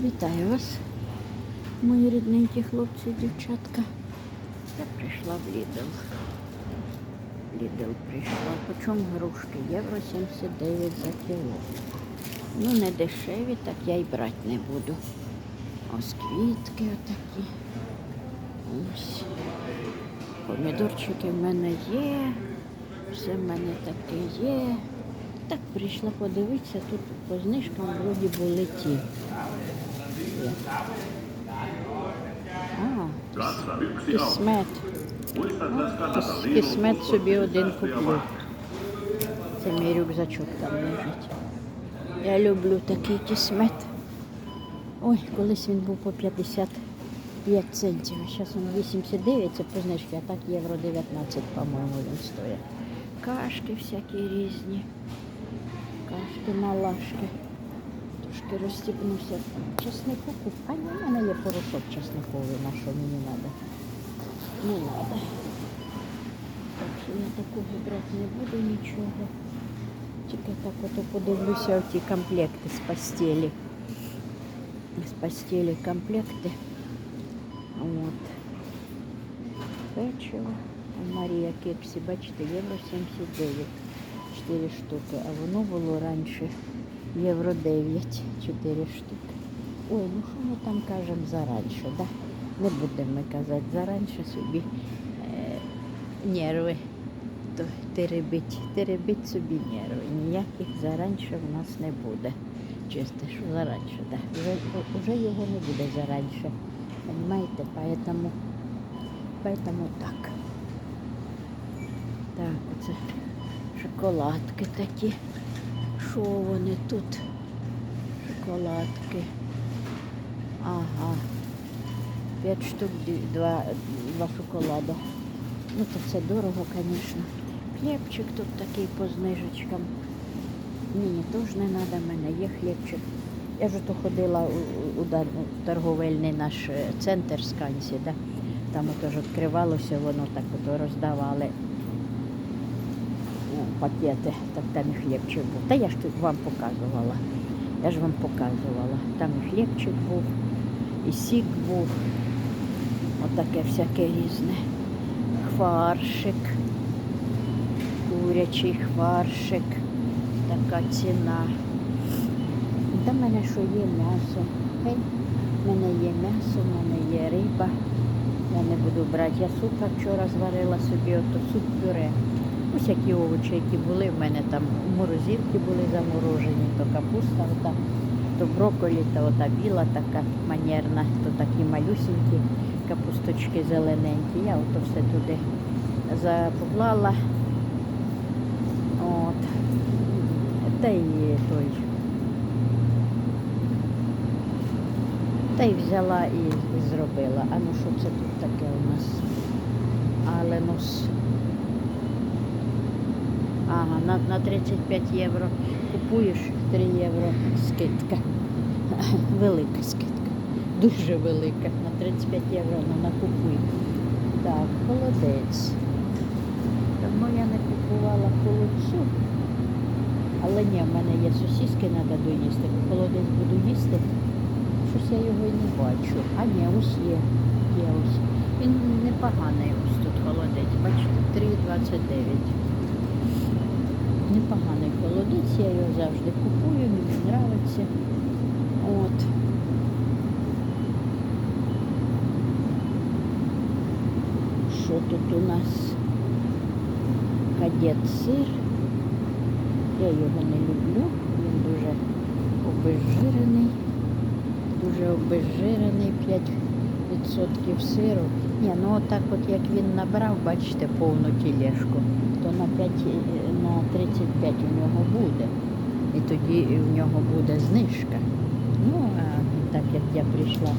Вітаю вас, мої рідненькі хлопці і дівчатка. Я прийшла в Лідл. Лідл прийшла. Почому грушки? Євро 79 за кіло. Ну, не дешеві, так я й брати не буду. Ось квітки отакі. Ось. Помідорчики в мене є. Все в мене таке є. Так прийшла подивитися, тут по знижкам вроді були ті. Yksi кисмет. Кис- Кисмет собі один куплю. Це мій рюкзачок там лежить. Я люблю такий кисмет. Ой, колись він був по 55 центів. а Зараз він 89, це по знижці, а так євро 19, по-моєму, він стоїть. Кашки всякі різні. Кашки, малашки. Трошки розстібнувся. Чеснику куп. А ні, в мене є порошок чесниковий, на що мені треба. Не треба. Так що я такого брати не буду нічого. Тільки так ото подивлюся оті комплекти з постелі. З постелі комплекти. От. Печиво. А Марія Кексі, бачите, євро 79. 4 штуки. А воно було раніше Євро 9, 4 штуки. Ой, ну що ми там кажемо заранше, да? Не будемо казати заранше собі е, нерви. То теребить, теребить собі нерви. Ніяких заранше в нас не буде. Чисто, що заранше, да. Вже, вже його не буде заранше. Понимаєте, поэтому, поэтому так. Так, оце шоколадки такі. Що вони тут? Шоколадки. Ага. П'ять штук, два, два шоколада. Ну, то це дорого, звісно. Хлібчик тут такий по знижечкам. Ні, теж не треба, мене є хлібчик. Я ж то ходила у, торговельний наш е, центр Скансі, да? там ото ж відкривалося, воно так ото роздавали пакети, так там і хлібчик був. Та я ж тут вам показувала. Я ж вам показувала. Там і хлібчик був, і сік був. Отаке всяке різне. Хваршик, курячий хваршик, така ціна. Та в мене що є м'ясо. В мене є м'ясо, в мене є риба. Я не буду брати. Я супа вчора зварила собі, ото суп пюре. Ось які овочі, які були. В мене там морозилки були заморожені, то капуста, ота, то брокколі, то ота біла така манерна, то такі малюсінькі капусточки зелененькі. Я ото все туди запоклала. От. Та й той. Та й взяла і, зробила. А ну що це тут таке у нас? Аленус. Ага, на, на 35 євро купуєш 3 євро скидка. Велика скидка. Дуже велика. На 35 євро ну, накупуй. Так, холодець. Давно я не купувала холодцю. Але ні, в мене є сосиски, треба доїсти. Холодець буду їсти. Щось я його не бачу. А ні, ось є. Є ось. Він непоганий ось тут холодець. Бачите, 3,29. Непоганий холодець, я його завжди купую, мені подобається. От. Що тут у нас? Кадет сир. Я його не люблю, він дуже обезжирений, дуже обезжирений, 5% сиру. Ні, ну отак от як він набрав, бачите, повну тілешку, то на 5, е, на 35 у нього буде. І тоді в нього буде знижка. Ну, а так як я прийшла,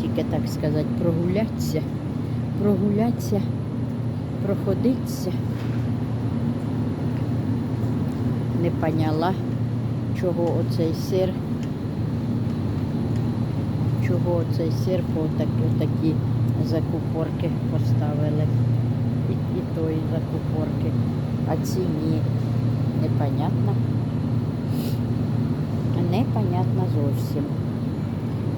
тільки так сказати, прогулятися, прогулятися, проходитися. Не поняла, чого оцей сир, чого оцей сир по такі закупорки поставили. Тої закупорки. А ці ні. Непонятно. Непонятно зовсім.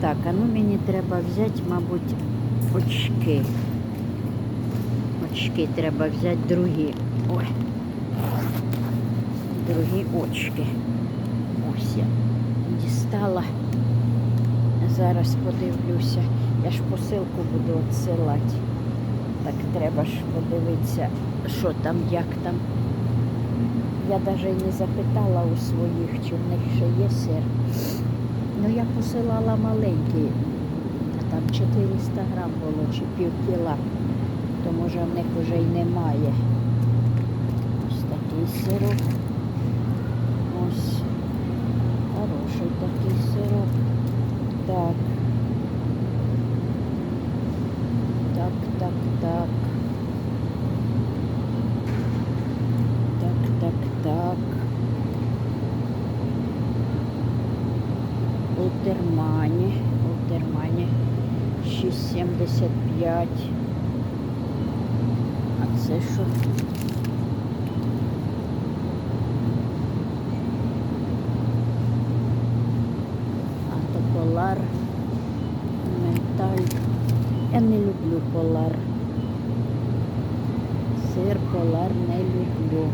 Так, а ну мені треба взяти, мабуть, очки. Очки треба взяти другі. Ой. Другі очки. Ось я дістала. Зараз подивлюся. Я ж посилку буду відсилати. Так треба ж подивитися, що там, як там. Я навіть не запитала у своїх, чи в них ще є сир. Ну я посилала маленький, а там 400 грам було чи пів кіла, то може в них вже й немає. Ось такий сирок. Ось хороший такий сирок. Так. Так, так, так. Так, так, так. Ултермані. Ултермані 6,75. А це що? Полар. Менталь. Я не люблю полар. Сир полар не люблю.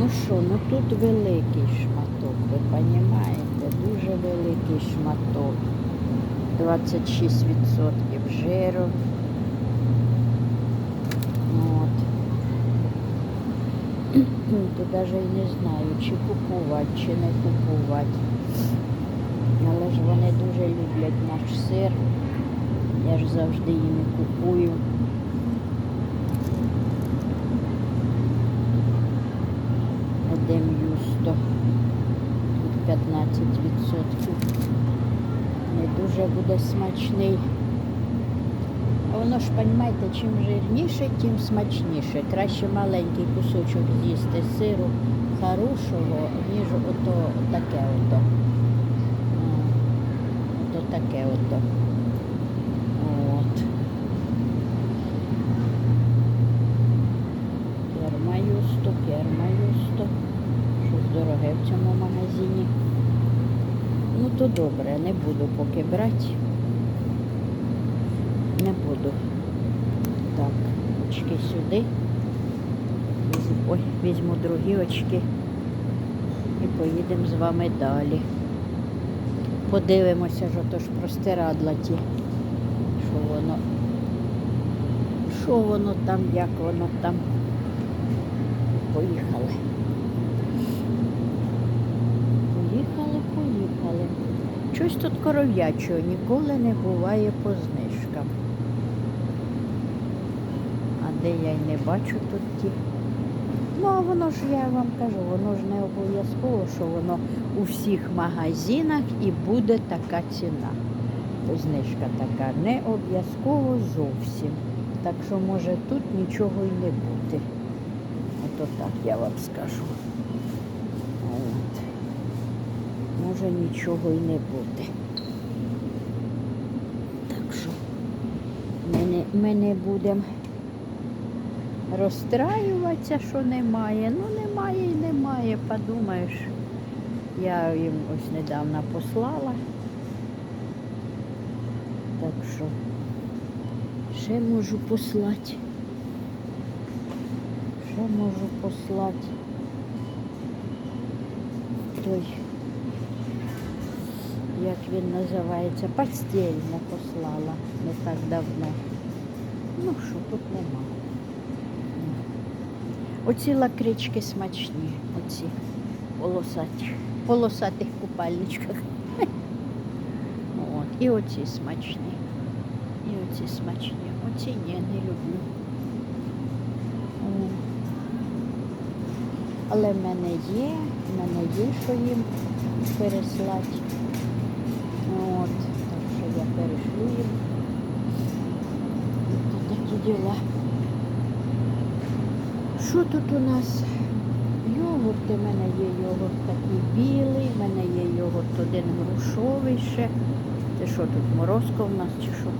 Ну що, ну тут великий шматок, ви розумієте? Дуже великий шматок. 26% жиру. От. То навіть не знаю, чи купувати, чи не купувати. Але ж вони дуже люблять наш сир. Я ж завжди їм і купую. Не дуже буде смачний. А воно ж, розумієте, чим жирніше, тим смачніше. Краще маленький кусочок з'їсти сиру хорошого, ніж ото таке ото. Ото таке ото. От. Кермаюсто, кермаюсто. Щось дороге в цьому магазині. Ну то добре, не буду поки брати. Не буду. Так, очки сюди. Ой, візьму другі очки і поїдемо з вами далі. Подивимося ж ото ж простирадла ті. Що воно? Що воно там, як воно там? Поїхали, поїхали. Щось тут коров'ячого ніколи не буває по знижкам. А де я й не бачу тут ті. Ну, а воно ж, я вам кажу, воно ж не обов'язково, що воно у всіх магазинах і буде така ціна. Знижка така. Не обов'язково зовсім. Так що може тут нічого й не бути. Ото так я вам скажу. От. Може нічого й не бути. Так що ми не, ми не будемо розстраюватися, що немає. Ну немає і немає, подумаєш. Я їм ось недавно послала. Так що ще можу послати. Ще можу послати. Той, як він називається, постільне послала не так давно. Ну що, тут нема. Оці лакрички смачні, оці полосаті, полосатих купальничках. От. І оці смачні. І оці смачні. Оці ні, не люблю. Але в мене є, в мене є, що їм переслати. Їм. От такі діла. Що тут у нас? Йогурти, в мене є йогурт такий білий, в мене є йогурт один грушовий ще. Це що тут, морозко в нас чи що?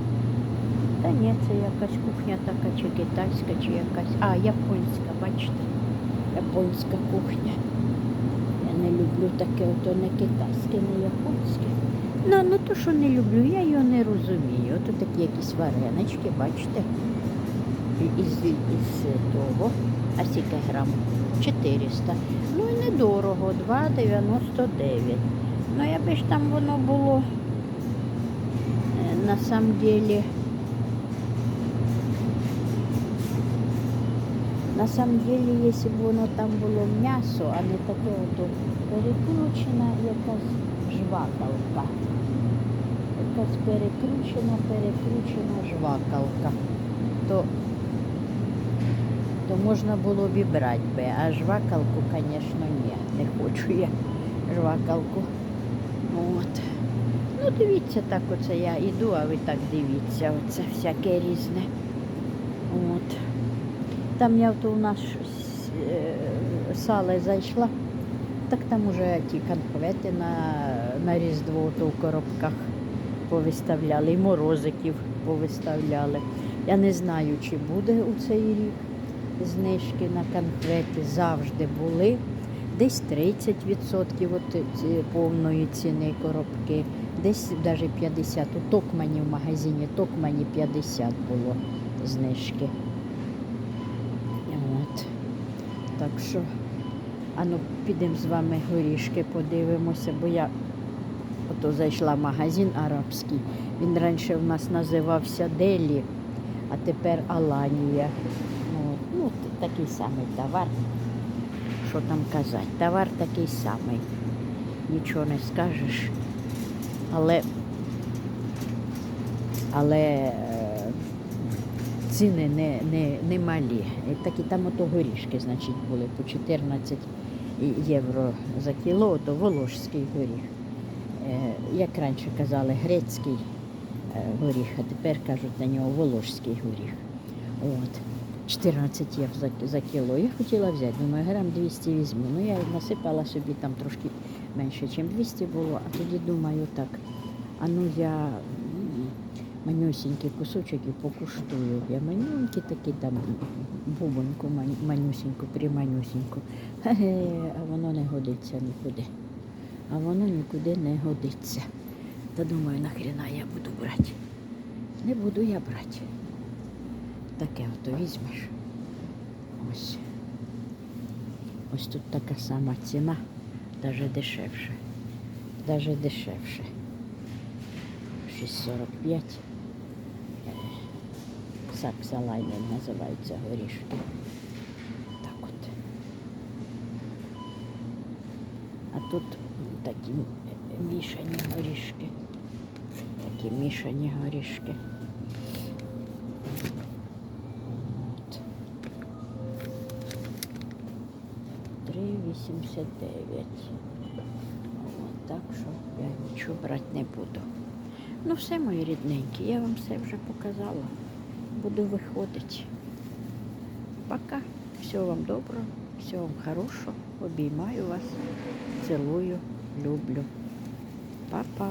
Та ні, це якась кухня така, чи китайська, чи якась. А, японська, бачите? Японська кухня. Я не люблю таке, ото не китайське, не японське. Ну, не то, що не люблю, я його не розумію. Ото такі якісь варенички, бачите? Із, із того. А скільки грам? 400. Ну і недорого, 2,99. Ну, якби ж там воно було е, на самом деле. На самом деле, якщо б воно там було м'ясо, а не таке ото перекручена якась жвакалка. Якась перекручена, перекручена жвакалка. То, то можна було б і брати би, а жвакалку, звісно, ні, не хочу я жвакалку. От. Ну, дивіться, так оце я йду, а ви так дивіться, оце всяке різне. От. Там я нас щось, е, сале зайшла, так там уже ті конфети на, на Різдво то в коробках повиставляли, і морозиків повиставляли. Я не знаю, чи буде у цей рік знижки на конфети. Завжди були. Десь 30% от повної ціни коробки, десь навіть 50. У Токмані в магазині Токмані 50 було знижки. От. Так що, ану, підемо з вами горішки, подивимося, бо я ото зайшла в магазин арабський. Він раніше в нас називався Делі, а тепер Аланія. Ну, такий самий товар. Що там казати? Товар такий самий. Нічого не скажеш. Але, але е, ціни не, не, не малі. І такі там ото горішки, значить, були по 14 євро за кіло, то волошський горіх. Е, Як раніше казали, грецький е, горіх, а тепер кажуть на нього волошський горіх. От. 14 євро за, за кіло. Я хотіла взяти, думаю, грам 200 візьму. Ну я насипала собі там трошки менше, ніж 200 було, а тоді думаю так, а ну я манюсінький кусочок і покуштую. Я манюнький такий там бубоньку ман- манюсіньку, приманюсіньку. А воно не годиться нікуди. А воно нікуди не годиться. Та думаю, нахрена я буду брати. Не буду я брати. Таке ото візьмеш. Ось. Ось тут така сама ціна, навіть дешевше. Навіть дешевше. 6,45. Е, Саксалайнер називаються горішки. Так от. А тут такі мішані горішки. Такі мішані горішки. От. 3,89. От, Так що я нічого брати не буду. Ну все, мої рідненькі, я вам все вже показала. Буду виходити. Пока. Всього вам доброго, всього вам хорошого. Обіймаю вас, цілую, люблю. Па-па.